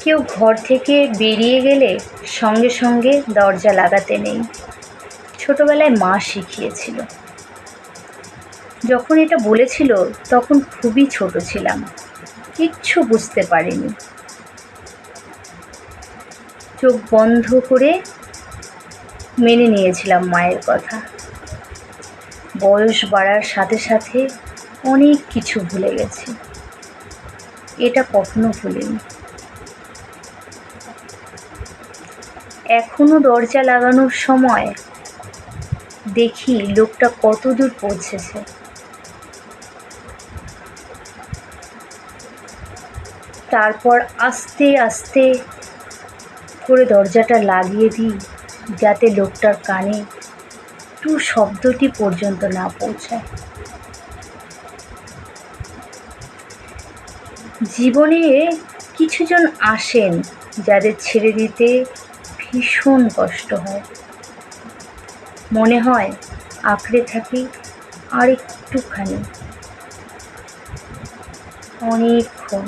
কেউ ঘর থেকে বেরিয়ে গেলে সঙ্গে সঙ্গে দরজা লাগাতে নেই। ছোটবেলায় মা শিখিয়েছিল। যখন এটা বলেছিল, তখন খুবই ছোট ছিলাম। কিচ্ছু বুঝতে পারিনি। চোখ বন্ধ করে মেনে নিয়েছিলাম মায়ের কথা। বয়স বাড়ার সাথে সাথে অনেক কিছু ভুলে গেছি। এটা কখনো ভুলিনি। এখনও দরজা লাগানোর সময় দেখি লোকটা কত দূর পৌঁছেছে। তারপর আস্তে আস্তে করে দরজাটা লাগিয়ে দিই, যাতে লোকটার কানে টু শব্দটি পর্যন্ত না পৌঁছায়। জীবনে কিছুজন আসেন যাদের ছেড়ে দিতে ভীষণ কষ্ট হয়। মনে হয় আঁকড়ে থাকি আর একটুখানি অনেকক্ষণ।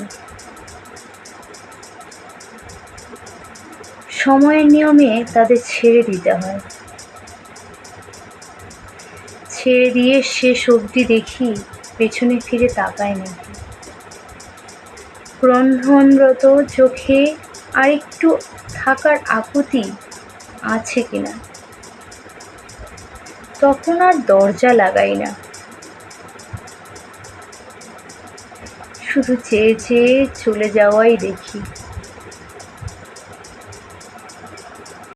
সময়ের নিয়মে তাদের ছেড়ে দিতে হয়। ছেড়ে দিয়ে শেষ অবধি দেখি পেছনে ফিরে তাকায় নাকি। ক্রন্ধনরত চোখে আরেকটু থাকার আকুতি আছে কিনা? তখন আর দরজা লাগাই না। শুধু চেয়ে চেয়ে চলে যাওয়াই দেখি।